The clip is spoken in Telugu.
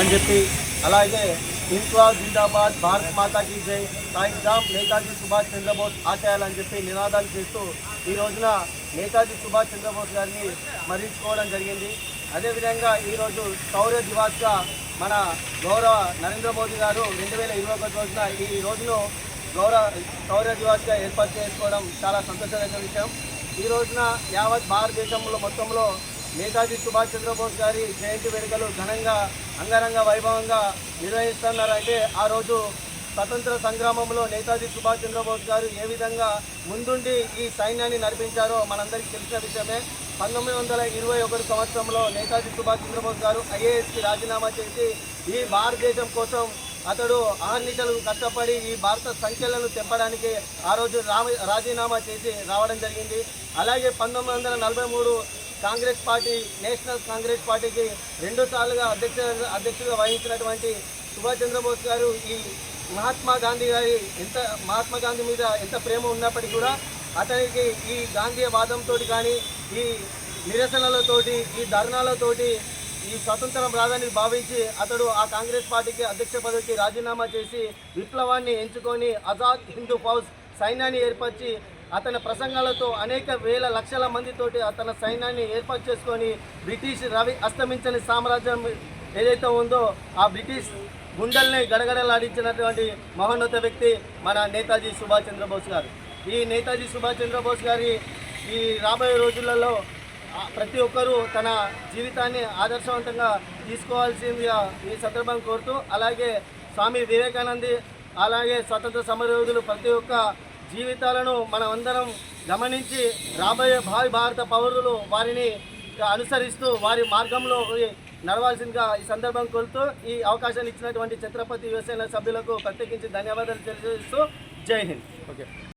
అని చెప్పి అలాగే ఇంట్లో జిందాబాద్ భారత్ మాతాకి జై సాయంత్రం నేతాజీ సుభాష్ చంద్రబోస్ ఆశయాలని చెప్పి నినాదాలు చేస్తూ ఈ రోజున నేతాజీ సుభాష్ చంద్రబోస్ గారిని స్మరించుకోవడం జరిగింది. అదేవిధంగా ఈరోజు శౌర్య దివాస్గా మన గౌరవ నరేంద్ర మోదీ గారు రెండు వేల ఇరవై ఒకటి రోజున ఈ రోజును గౌరవ శౌర్య దివాస్గా ఏర్పాటు చేసుకోవడం చాలా సంతోషకరమైన విషయం. ఈ రోజున యావత్ భారతదేశంలో మొత్తంలో నేతాజీ సుభాష్ చంద్రబోస్ గారి జయంతి వేడుకలు ఘనంగా అంగరంగ వైభవంగా నిర్వహిస్తున్నారంటే ఆ రోజు స్వతంత్ర సంగ్రామంలో నేతాజీ సుభాష్ చంద్రబోస్ గారు ఏ విధంగా ముందుండి ఈ సైన్యాన్ని నడిపించారో మనందరికీ తెలిసిన విషయమే. పంతొమ్మిది వందల ఇరవై ఒకటి సంవత్సరంలో నేతాజీ సుభాష్ చంద్రబోస్ గారు ఐఏఎస్కి రాజీనామా చేసి ఈ భారతదేశం కోసం అతడు అహర్నిశలు కష్టపడి ఈ భారత సంఖ్యలను తెంపడానికి ఆ రోజు రాజీనామా చేసి రావడం జరిగింది. అలాగే పంతొమ్మిది వందల నలభై మూడు కాంగ్రెస్ పార్టీ నేషనల్ కాంగ్రెస్ పార్టీకి రెండు సార్లుగా అధ్యక్ష అధ్యక్షుడిగా వహించినటువంటి సుభాష్ చంద్రబోస్ గారు ఈ మహాత్మా గాంధీ గారి ఎంత మహాత్మా గాంధీ మీద ఎంత ప్రేమ ఉన్నప్పటికీ కూడా అతనికి ఈ గాంధీ వాదంతో కానీ ఈ నిరసనలతోటి ఈ ధర్నాలతోటి ఈ స్వతంత్రం రాదని భావించి అతడు ఆ కాంగ్రెస్ పార్టీకి అధ్యక్ష పదవికి రాజీనామా చేసి విప్లవాన్ని ఎంచుకొని ఆజాద్ హిందూ ఫౌజ్ సైన్యాన్ని ఏర్పరిచి అతని ప్రసంగాలతో అనేక వేల లక్షల మందితోటి అతని సైన్యాన్ని ఏర్పాటు చేసుకొని బ్రిటిష్ రవి అస్తమించని సామ్రాజ్యం ఏదైతే ఉందో ఆ బ్రిటిష్ గుండెల్ని గడగడలాడించినటువంటి మహోన్నత వ్యక్తి మన నేతాజీ సుభాష్ చంద్రబోస్ గారు. ఈ నేతాజీ సుభాష్ చంద్రబోస్ గారి ఈ రాబోయే రోజులలో ప్రతి ఒక్కరూ తన జీవితాన్ని ఆదర్శవంతంగా తీసుకోవాల్సిందిగా ఈ సందర్భం కోరుతూ అలాగే స్వామి వివేకానంది అలాగే స్వతంత్ర సమరయోధులు ప్రతి ఒక్క జీవితాలను మనమందరం గమనించి రాబోయే భావి భారత పౌరులు వారిని అనుసరిస్తూ వారి మార్గంలో నడవాల్సిందిగా ఈ సందర్భం కోరుతూ ఈ అవకాశాన్ని ఇచ్చినటువంటి ఛత్రపతి యువసేన సభ్యులకు ప్రత్యేకించి ధన్యవాదాలు తెలియజేస్తూ జై హింద్. ఓకే.